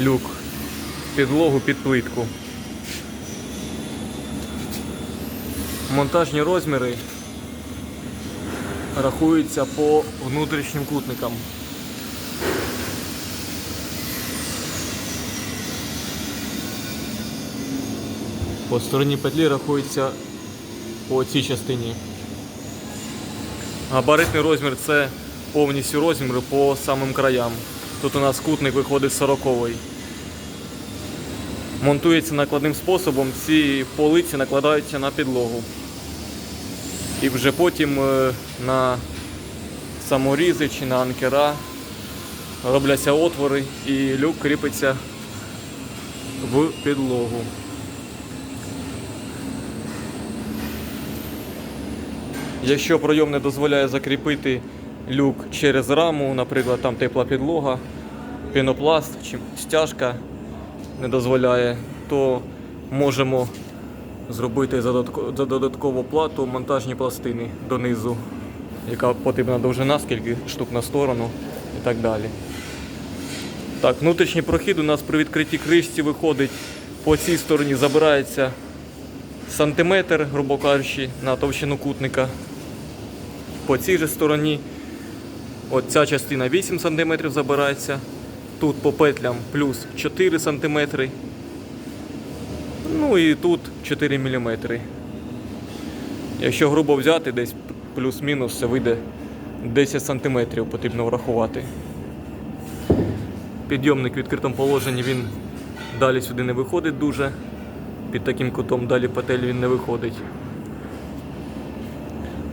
люк, підлогу під плитку. Монтажні розміри рахуються по внутрішнім кутникам. По стороні петлі рахується по цій частині. Габаритний розмір це повністю розмір по самим краям. Тут у нас кутник виходить 40-й. Монтується накладним способом, ці полиці накладаються на підлогу. І вже потім е, на саморізи чи на анкера робляться отвори і люк кріпиться в підлогу. Якщо пройом не дозволяє закріпити люк через раму, наприклад, там тепла підлога, пінопласт чи стяжка не дозволяє, то можемо зробити за додаткову плату монтажні пластини донизу, яка потрібна довжина, скільки штук на сторону і так далі. Так, внутрішній прохід у нас при відкритті кришці виходить по цій стороні, забирається сантиметр, грубо кажучи, на товщину кутника. По цій же стороні от ця частина 8 см забирається. Тут по петлям плюс 4 см. Ну і тут 4 мм. Якщо грубо взяти, десь плюс-мінус це вийде 10 см потрібно врахувати. Підйомник в відкритому положенні він далі сюди не виходить дуже. Під таким кутом далі петель він не виходить.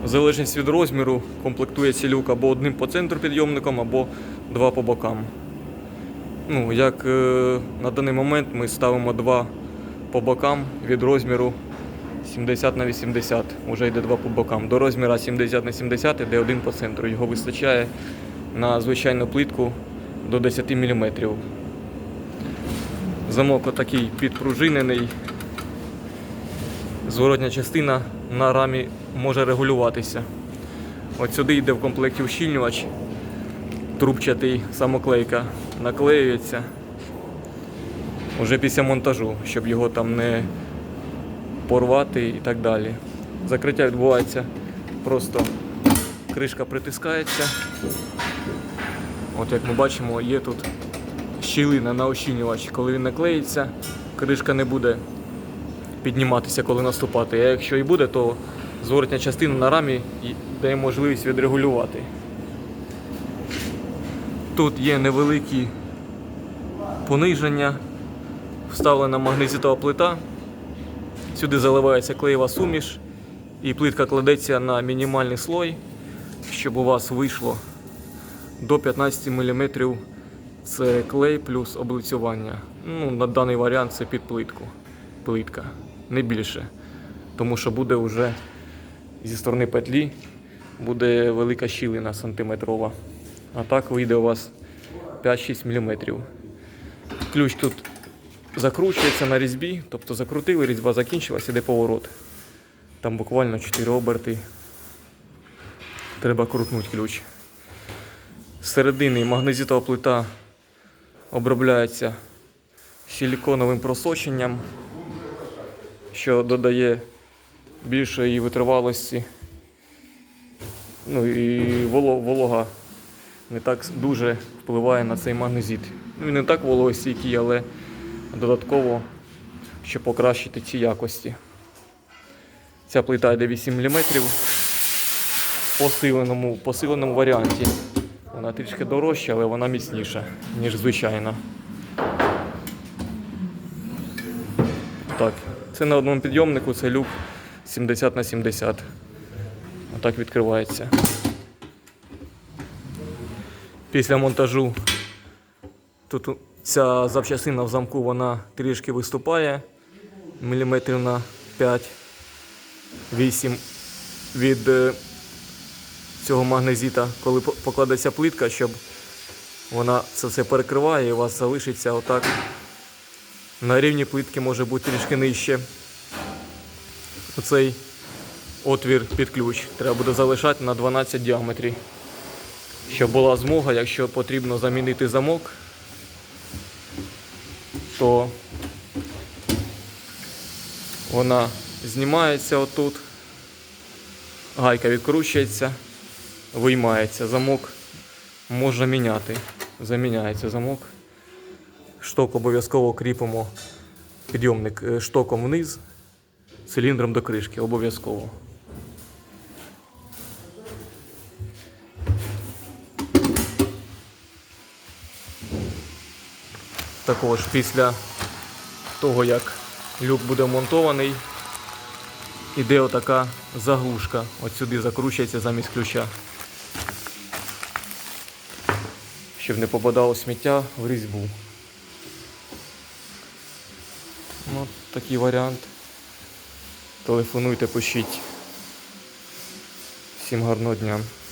В залежності від розміру комплектується люк або одним по центру підйомником, або два по бокам. Ну, як е, на даний момент ми ставимо два по бокам від розміру 70 на 80. Уже йде два по бокам. До розміра 70 на 70 йде один по центру. Його вистачає на звичайну плитку до 10 мм. Замок отакий підпружинений. Зворотня частина на рамі може регулюватися. От сюди йде в комплекті ущільнювач, трубчатий самоклейка, наклеюється вже після монтажу, щоб його там не порвати і так далі. Закриття відбувається просто кришка притискається. От як ми бачимо, є тут щілина на ощільнювач. Коли він наклеїться, кришка не буде підніматися, коли наступати. А якщо і буде, то зворотня частина на рамі дає можливість відрегулювати. Тут є невеликі пониження, вставлена магнезитова плита. Сюди заливається клеєва суміш і плитка кладеться на мінімальний слой, щоб у вас вийшло до 15 мм. Це клей плюс облицювання. Ну, на даний варіант це під плитку. Плитка, не більше. Тому що буде вже зі сторони петлі буде велика щілина сантиметрова. А так вийде у вас 5-6 мм. Ключ тут закручується на різьбі, тобто закрутили, різьба закінчилась, іде поворот. Там буквально 4 оберти. Треба крутнути ключ. З середини магнезитова плита обробляється силіконовим просоченням, що додає більшої витривалості. Ну і волога не так дуже впливає на цей магнезит. Ну, Він не так вологостійкий, але додатково, щоб покращити ці якості. Ця плита йде 8 мм в посиленому, посиленому варіанті. Вона трішки дорожча, але вона міцніша, ніж звичайна. Так, це на одному підйомнику, це люк 70 на 70. Отак відкривається. Після монтажу тут ця запчасина в замку вона трішки виступає міліметрів на 5-8 від е, цього магнезита, коли покладеться плитка, щоб вона це все перекриває і у вас залишиться отак. На рівні плитки може бути трішки нижче. Оцей отвір під ключ треба буде залишати на 12 діаметрі. Щоб була змога, якщо потрібно замінити замок, то вона знімається отут, гайка відкручується, виймається, замок можна міняти. Заміняється замок. Шток обов'язково кріпимо підйомник е, штоком вниз, циліндром до кришки, обов'язково. Також після того, як люк буде вмонтований, іде отака заглушка. От сюди закручується замість ключа. Щоб не попадало сміття в різьбу. Ну, такий варіант. Телефонуйте, пишіть. Всім гарного дня.